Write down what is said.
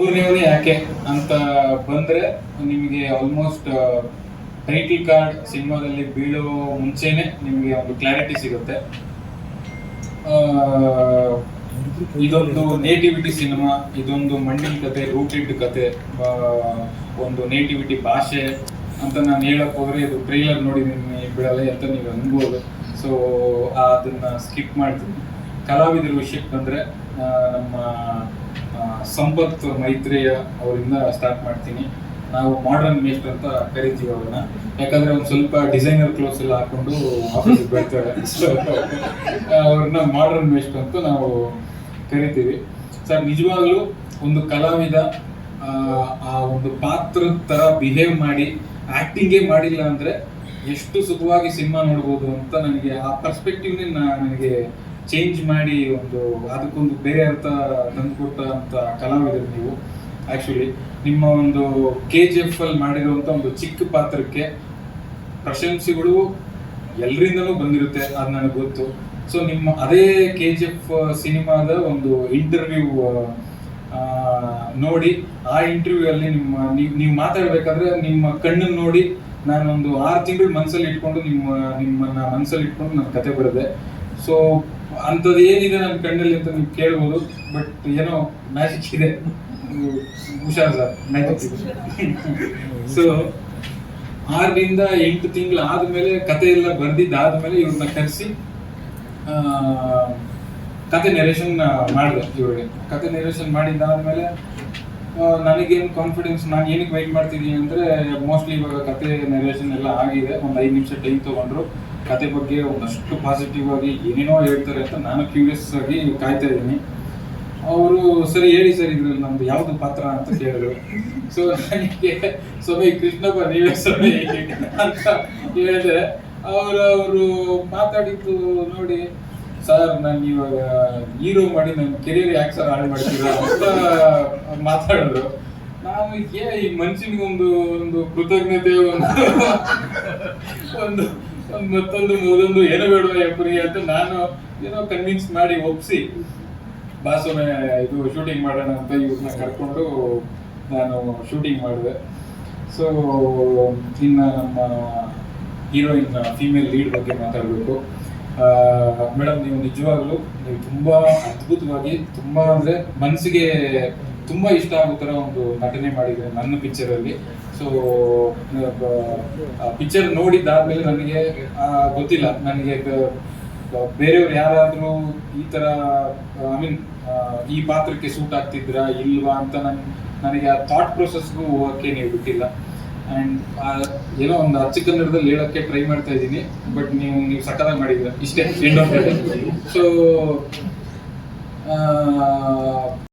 ಮೂರನೇವನೇ ಯಾಕೆ ಅಂತ ಬಂದ್ರೆ ನಿಮಗೆ ಆಲ್ಮೋಸ್ಟ್ ಟೈಟಲ್ ಕಾರ್ಡ್ ಸಿನಿಮಾದಲ್ಲಿ ಬೀಳೋ ಮುಂಚೆನೆ ನಿಮಗೆ ಒಂದು ಕ್ಲಾರಿಟಿ ಸಿಗುತ್ತೆ. ಇದೊಂದು ನೇಟಿವಿಟಿ ಸಿನಿಮಾ, ಇದೊಂದು ಮಂಡಿನ ಕತೆ ರೂಟೆಡ್ ಕತೆ ಒಂದು ನೇಟಿವಿಟಿ ಭಾಷೆ ಅಂತ ನಾನು ಹೇಳಕ್ ಹೋದ್ರೆ ಇದು ಟ್ರೈಲರ್ ನಿಮಗೆ ಬಿಡಲ್ಲ ಅಂತ ನೀವು ಅನ್ಬೋದು. ಸೊ ಅದನ್ನ ಸ್ಕಿಪ್ ಮಾಡ್ತೀನಿ. ಕಲಾವಿದರ ವಿಷಯಕ್ಕೆ ಬಂದ್ರೆ ನಮ್ಮ ಸಂಪತ್ ಮೈತ್ರಿಯ ಅವರಿಂದ ಸ್ಟಾರ್ಟ್ ಮಾಡ್ತೀನಿ. ನಾವು ಮಾಡರ್ನ್ ಮೇಸ್ಟ್ ಅಂತ ಕರಿತೀವಿ ಅವ್ರನ್ನ. ಯಾಕಂದ್ರೆ ಒಂದು ಸ್ವಲ್ಪ ಡಿಸೈನರ್ ಕ್ಲೋತ್ಸ್ ಎಲ್ಲ ಹಾಕೊಂಡು ಆಫೀಸಿಗೆ ಬರ್ತಾರೆ. ಅವ್ರನ್ನ ಮಾಡರ್ನ್ ಮೇಸ್ಟ್ ಅಂತ ನಾವು ಕರಿತೀವಿ. ಸರ್ ನಿಜವಾಗ್ಲೂ ಒಂದು ಕಲಾವಿದ ಆ, ಒಂದು ಪಾತ್ರದ ತರ ಬಿಹೇವ್ ಮಾಡಿ ಆಕ್ಟಿಂಗೇ ಮಾಡಿಲ್ಲ ಅಂದ್ರೆ ಎಷ್ಟು ಸುಖವಾಗಿ ಸಿನಿಮಾ ನೋಡ್ಬೋದು ಅಂತ ನನಗೆ ಆ ಪರ್ಸ್ಪೆಕ್ಟಿವ್ನೇ ನನಗೆ ಚೇಂಜ್ ಮಾಡಿ ಒಂದು, ಅದಕ್ಕೊಂದು ಬೇರೆ ಅರ್ಥ ತಂದುಕೊಟ್ಟ ಅಂತ ಕಲಾವಿದರು ನೀವು. ಆಕ್ಚುಲಿ ನಿಮ್ಮ ಒಂದು ಕೆ ಜಿ ಎಫ್ ಅಲ್ಲಿ ಮಾಡಿರುವಂತ ಒಂದು ಚಿಕ್ಕ ಪಾತ್ರಕ್ಕೆ ಪ್ರಶಂಸೆಗಳು ಎಲ್ರಿಂದನೂ ಬಂದಿರುತ್ತೆ ಅದು ನನಗೆ ಗೊತ್ತು. ಸೊ ನಿಮ್ಮ ಅದೇ ಕೆ ಜಿ ಎಫ್ ಸಿನಿಮಾದ ಒಂದು ಇಂಟರ್ವ್ಯೂ ನೋಡಿ, ಆ ಇಂಟರ್ವ್ಯೂ ಅಲ್ಲಿ ನಿಮ್ಮ, ನೀವು ನೀವು ಮಾತಾಡ್ಬೇಕಾದ್ರೆ ನಿಮ್ಮ ಕಣ್ಣನ್ನು ನೋಡಿ ನಾನೊಂದು ಆರು ತಿಂಗಳು ಮನಸ್ಸಲ್ಲಿ ಇಟ್ಕೊಂಡು ನಿಮ್ಮ, ನಿಮ್ಮನ್ನ ಮನಸ್ಸಲ್ಲಿ ಇಟ್ಕೊಂಡು ನನ್ನ ಕತೆ ಬರೆದೆ. ಸೊ ಅಂಥದ್ದು ಏನಿದೆ ನನ್ನ ಕಣ್ಣಲ್ಲಿ ಅಂತ ನೀವು ಕೇಳ್ಬೋದು ಬಟ್ ಏನೋ ಮ್ಯಾಜಿಕ್ ಇದೆ. ಹುಷಾರ್ ಸರ್ ಮ್ಯಾಜಿಕ್ ಸೊ ಆರರಿಂದ ಎಂಟು ತಿಂಗಳು ಆದಮೇಲೆ ಕತೆ ಎಲ್ಲ ಬರ್ದಿದ್ದಾದ್ಮೇಲೆ ಇವ್ರನ್ನ ಕರೆಸಿ ಕತೆ ನೆರೇಷನ್ ಮಾಡಿದೆ ಇವ್ರಿಗೆ. ಕತೆ ನೆರೇಷನ್ ಮಾಡಿದ್ದಾದ್ಮೇಲೆ ನನಗೇನು ಕಾನ್ಫಿಡೆನ್ಸ್ ನಾನು ಏನಕ್ಕೆ ವೆಯ್ಟ್ ಮಾಡ್ತಿದ್ದೀನಿ ಅಂದರೆ ಮೋಸ್ಟ್ಲಿ ಇವಾಗ ಕತೆ ನೆರೇಷನ್ ಎಲ್ಲ ಆಗಿದೆ. ಒಂದು ಐದು ನಿಮಿಷ ಟೈಮ್ ತೊಗೊಂಡ್ರು. ಕತೆ ಬಗ್ಗೆ ಒಂದಷ್ಟು ಪಾಸಿಟಿವ್ ಆಗಿ ಏನೇನೋ ಹೇಳ್ತಾರೆ ಅಂತ ನಾನು ಕ್ಯೂರಿಯಸ್ ಆಗಿ ಕಾಯ್ತಾ ಇದ್ದೀನಿ. ಅವರು, ಸರಿ, ಹೇಳಿ ಸರ್, ಇದ್ರಲ್ಲಿ ನಮ್ದು ಯಾವ್ದು ಪಾತ್ರ ಅಂತ ಕೇಳಿದ್ರು. ಸೊ ನನಗೆ, ಸ್ವಾಮಿ ಕೃಷ್ಣಪ್ಪ ನೀವೇ ಸ್ವಾಮಿ, ಅಂತ ಹೇಳಿದೆ ಅವರು ಅವರು ಮಾತಾಡಿದ್ದು ನೋಡಿ ಸರ್, ನಾನು ಇವಾಗ ಹೀರೋ ಮಾಡಿ ನನ್ನ ಕೆರಿಯರ್ ಯಾಕೆ ಸರ್ ಹಾಳು ಮಾಡ್ತೀರಾ ಅಂತ ಮಾತಾಡಿದ್ರು ನಾವು ಏ ಈ ಮನುಷ್ಯನಿಗೆ ಒಂದು ಒಂದು ಕೃತಜ್ಞತೆ, ಒಂದು ಒಂದು ಒಂದು ಮತ್ತೊಂದು ಮೊದಲೊಂದು ಏನು ಬೇಡ ಎಬ್ಬರಿಗೆ ಅಂತ ನಾನು ಏನೋ ಕನ್ವಿನ್ಸ್ ಮಾಡಿ ಒಪ್ಸಿ. ಬಾಸೋನ ಇದು ಶೂಟಿಂಗ್ ಮಾಡೋಣ ಅಂತ ಇವ್ರನ್ನ ಕರ್ಕೊಂಡು ನಾನು ಶೂಟಿಂಗ್ ಮಾಡಿದೆ. ಸೊ ಇನ್ನು ನಮ್ಮ ಹೀರೋಯಿನ್ ಫೀಮೇಲ್ ಲೀಡ್ ಬಗ್ಗೆ ಮಾತಾಡಬೇಕು. ಮೇಡಮ್, ನೀವು ನಿಜವಾಗ್ಲೂ ನೀವು ತುಂಬಾ ಅದ್ಭುತವಾಗಿ, ತುಂಬಾ ಅಂದ್ರೆ ಮನಸ್ಸಿಗೆ ತುಂಬಾ ಇಷ್ಟ ಆಗೋ ಥರ ಒಂದು ನಟನೆ ಮಾಡಿದ್ರೆ ನನ್ನ ಪಿಕ್ಚರ್ ಅಲ್ಲಿ. ಸೊ ಪಿಕ್ಚರ್ ನೋಡಿದ್ದಾದ್ಮೇಲೆ ನನಗೆ ಗೊತ್ತಿಲ್ಲ. ನನಗೆ ಬೇರೆಯವ್ರು ಯಾರಾದ್ರೂ ಈ ತರ ಐ ಮೀನ್ ಈ ಪಾತ್ರಕ್ಕೆ ಸೂಟ್ ಆಗ್ತಿದ್ರಾ, ಇಲ್ವಾ ಅಂತ ನನ್, ನನಗೆ ಆ ಥಾಟ್ ಪ್ರೊಸೆಸ್ಗೂ ಹೋಗಕ್ಕೆ ನೀವು ಬಿಟ್ಟಿಲ್ಲ. ಅಂಡ್ ಏನೋ ಒಂದು ಅಚ್ಚ ಕನ್ನಡದಲ್ಲಿ ಹೇಳೋಕ್ಕೆ ಟ್ರೈ ಮಾಡ್ತಾ ಇದ್ದೀನಿ. ಬಟ್ ನೀವು ನೀವು ಸಕ್ಕತ್ತಾಗಿ ಮಾಡಿದ್ರ ಇಷ್ಟೇ. ಸೊ